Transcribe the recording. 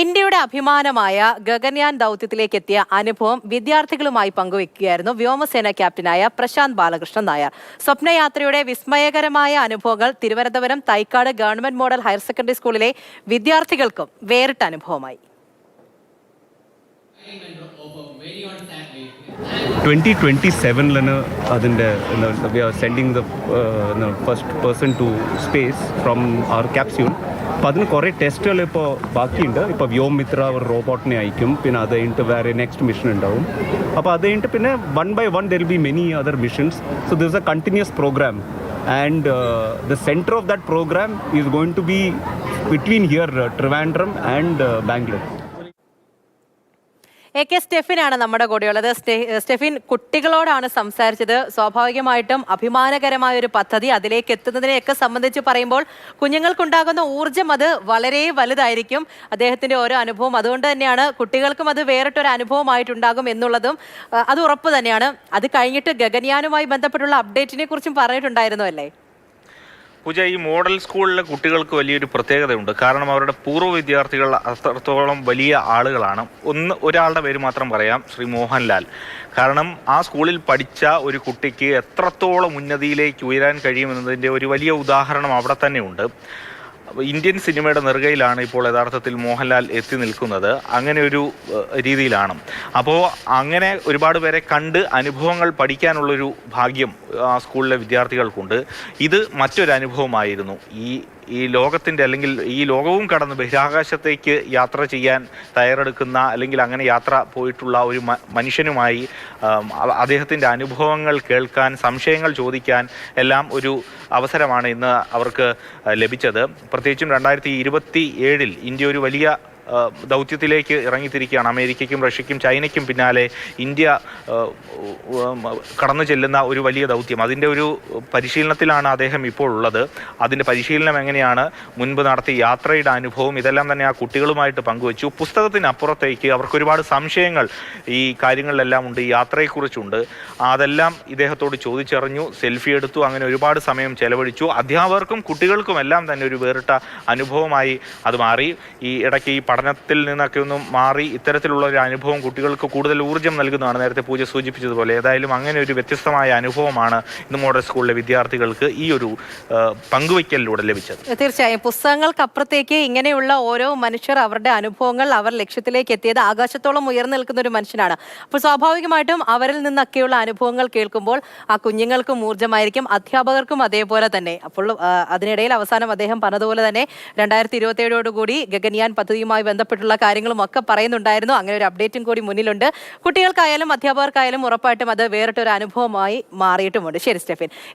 ഇന്ത്യയുടെ അഭിമാനമായ ഗഗൻയാൻ ദൗത്യത്തിലേക്ക് എത്തിയ അനുഭവം വിദ്യാർത്ഥികളുമായി പങ്കുവയ്ക്കുകയായിരുന്നു വ്യോമസേന ക്യാപ്റ്റനായ പ്രശാന്ത് ബാലകൃഷ്ണൻ നായർ. സ്വപ്നയാത്രയുടെ വിസ്മയകരമായ അനുഭവങ്ങൾ Thiruvananthapuram Thycaud government model higher secondary സ്കൂളിലെ വിദ്യാർത്ഥികൾക്കും വേറിട്ട അനുഭവമായി. ട്വന്റി ട്വന്റി സെവനിലാണ് അതിന്റെ we are sending the first person to space from our capsule അപ്പോൾ അതിന് കുറേ ടെസ്റ്റുകൾ ഇപ്പോൾ ബാക്കിയുണ്ട്. ഇപ്പോൾ വ്യോം മിത്ര അവർ റോബോട്ടിനെ അയക്കും. പിന്നെ അത് കഴിഞ്ഞിട്ട് വേറെ നെക്സ്റ്റ് മിഷൻ ഉണ്ടാവും. അപ്പോൾ അത് കഴിഞ്ഞിട്ട് പിന്നെ one by one there be many other missions so this a continuous programme and the centre of that programme is going to be between here Trivandrum and Bangalore A K സ്റ്റെഫിനാണ് നമ്മുടെ കൂടെയുള്ളത്. സ്റ്റെഫിൻ കുട്ടികളോടാണ് സംസാരിച്ചത്. സ്വാഭാവികമായിട്ടും അഭിമാനകരമായ ഒരു പദ്ധതി അതിലേക്ക് എത്തുന്നതിനെയൊക്കെ സംബന്ധിച്ച് പറയുമ്പോൾ കുഞ്ഞുങ്ങൾക്കുണ്ടാകുന്ന ഊർജം അത് വളരെ വലുതായിരിക്കും. അദ്ദേഹത്തിന്റെ ഓരോ അനുഭവം അതുകൊണ്ട് തന്നെയാണ് കുട്ടികൾക്കും അത് വേറിട്ടൊരു അനുഭവമായിട്ടുണ്ടാകും എന്നുള്ളതും അത് ഉറപ്പ് തന്നെയാണ്. അത് കഴിഞ്ഞിട്ട് ഗഗൻയാനുമായി ബന്ധപ്പെട്ടുള്ള അപ്ഡേറ്റിനെ കുറിച്ചും പറഞ്ഞിട്ടുണ്ടായിരുന്നു അല്ലേ? പൂജ ഈ മോഡൽ സ്കൂളിലെ കുട്ടികൾക്ക് വലിയൊരു പ്രത്യേകതയുണ്ട്. കാരണം അവരുടെ പൂർവ വിദ്യാർത്ഥികൾ അത്രത്തോളം വലിയ ആളുകളാണ്. ഒന്ന് ഒരാളുടെ പേര് മാത്രം പറയാം ശ്രീ മോഹൻലാൽ. കാരണം ആ സ്കൂളിൽ പഠിച്ച ഒരു കുട്ടിക്ക് എത്രത്തോളം ഉന്നതിയിലേക്ക് ഉയരാൻ കഴിയുമെന്നതിന്റെ ഒരു വലിയ ഉദാഹരണം അവിടെ തന്നെയുണ്ട്. ഇന്ത്യൻ സിനിമയുടെ നെറുകയിലാണ് ഇപ്പോൾ യഥാർത്ഥത്തിൽ മോഹൻലാൽ എത്തി നിൽക്കുന്നത്. അങ്ങനെ ഒരു രീതിയിലാണ്. അപ്പോൾ അങ്ങനെ ഒരുപാട് പേരെ കണ്ട് അനുഭവങ്ങൾ പഠിക്കാനുള്ളൊരു ഭാഗ്യം ആ സ്കൂളിലെ വിദ്യാർത്ഥികൾക്കുണ്ട്. ഇത് മറ്റൊരു അനുഭവമായിരുന്നു ഈ ഈ ലോകത്തിന്റെ അല്ലെങ്കിൽ ഈ ലോകവും കടന്ന് ബഹിരാകാശത്തേക്ക് യാത്ര ചെയ്യാൻ തയ്യാറെടുക്കുന്ന അല്ലെങ്കിൽ അങ്ങനെ യാത്ര പോയിട്ടുള്ള ഒരു മനുഷ്യനുമായി അദ്ദേഹത്തിന്റെ അനുഭവങ്ങൾ കേൾക്കാൻ സംശയങ്ങൾ ചോദിക്കാൻ എല്ലാം ഒരു അവസരമാണ് ഇന്ന് അവർക്ക് ലഭിച്ചത്. പ്രത്യേകിച്ചും രണ്ടായിരത്തി ഇരുപത്തി ഏഴിൽ ഇന്ത്യ ഒരു വലിയ ദൗത്യത്തിലേക്ക് ഇറങ്ങിത്തിരിക്കുകയാണ്. അമേരിക്കയ്ക്കും റഷ്യയ്ക്കും ചൈനയ്ക്കും പിന്നാലെ ഇന്ത്യ കടന്നു ചെല്ലുന്ന ഒരു വലിയ ദൗത്യം. അതിന്റെ ഒരു പരിശീലനത്തിലാണ് അദ്ദേഹം ഇപ്പോൾ ഉള്ളത്. അതിന്റെ പരിശീലനം എങ്ങനെയാണ് മുൻപ് നടത്തിയ യാത്രയുടെ അനുഭവം ഇതെല്ലാം തന്നെ ആ കുട്ടികളുമായിട്ട് പങ്കുവച്ചു. പുസ്തകത്തിനപ്പുറത്തേക്ക് അവർക്ക് ഒരുപാട് സംശയങ്ങൾ ഈ കാര്യങ്ങളിലെല്ലാം ഉണ്ട് ഈ യാത്രയെക്കുറിച്ചുണ്ട്. അതെല്ലാം ഇദ്ദേഹത്തോട് ചോദിച്ചറിഞ്ഞു സെൽഫി എടുത്തു അങ്ങനെ ഒരുപാട് സമയം ചെലവഴിച്ചു. അധ്യാപകർക്കും കുട്ടികൾക്കും എല്ലാം തന്നെ ഒരു വേറിട്ട അനുഭവമായി അത് മാറി. ഈ ഇടയ്ക്ക് ഈ പഠനത്തിൽ നിന്നൊക്കെ ഒന്നും മാറി ഇത്തരത്തിലുള്ള ഒരു അനുഭവം കുട്ടികൾക്ക് കൂടുതൽ ഊർജം നൽകുന്നതാണ് നേരത്തെ പൂജ സൂചിപ്പിച്ചതുപോലെ. ഏതായാലും അങ്ങനെ ഒരു വ്യത്യസ്തമായ അനുഭവമാണ് ഇന്ന് മോഡൽ സ്കൂളിലെ വിദ്യാർത്ഥികൾക്ക് ഈ ഒരു പങ്കുവയ്ക്കലിലൂടെ ലഭിച്ചത്. തീർച്ചയായും. പുസ്തകങ്ങൾക്ക് പുസ്തകങ്ങൾക്കപ്പുറത്തേക്ക് ഇങ്ങനെയുള്ള ഓരോ മനുഷ്യർ അവരുടെ അനുഭവങ്ങൾ അവർ ലക്ഷ്യത്തിലേക്ക് എത്തിയത് ആകാശത്തോളം ഉയർന്നു നിൽക്കുന്ന ഒരു മനുഷ്യനാണ്. അപ്പോൾ സ്വാഭാവികമായിട്ടും അവരിൽ നിന്നൊക്കെയുള്ള അനുഭവങ്ങൾ കേൾക്കുമ്പോൾ ആ കുഞ്ഞുങ്ങൾക്കും ഊർജമായിരിക്കും അധ്യാപകർക്കും അതേപോലെ തന്നെ. അപ്പോൾ അതിനിടയിൽ അവസാനം അദ്ദേഹം പറഞ്ഞതുപോലെ തന്നെ രണ്ടായിരത്തി ഇരുപത്തി ഏഴോടുകൂടി ഗഗൻയാൻ പദ്ധതിയുമായി ബന്ധപ്പെട്ടുള്ള കാര്യങ്ങളും ഒക്കെ പറയുന്നുണ്ടായിരുന്നു. അങ്ങനെ ഒരു അപ്ഡേറ്റും കൂടി മുന്നിലുണ്ട്. കുട്ടികൾക്കായാലും അധ്യാപകർക്കായാലും ഉറപ്പായിട്ടും അത് വേറിട്ടൊരു അനുഭവമായി മാറിയിട്ടുമുണ്ട്. ശരി സ്റ്റെഫിൻ.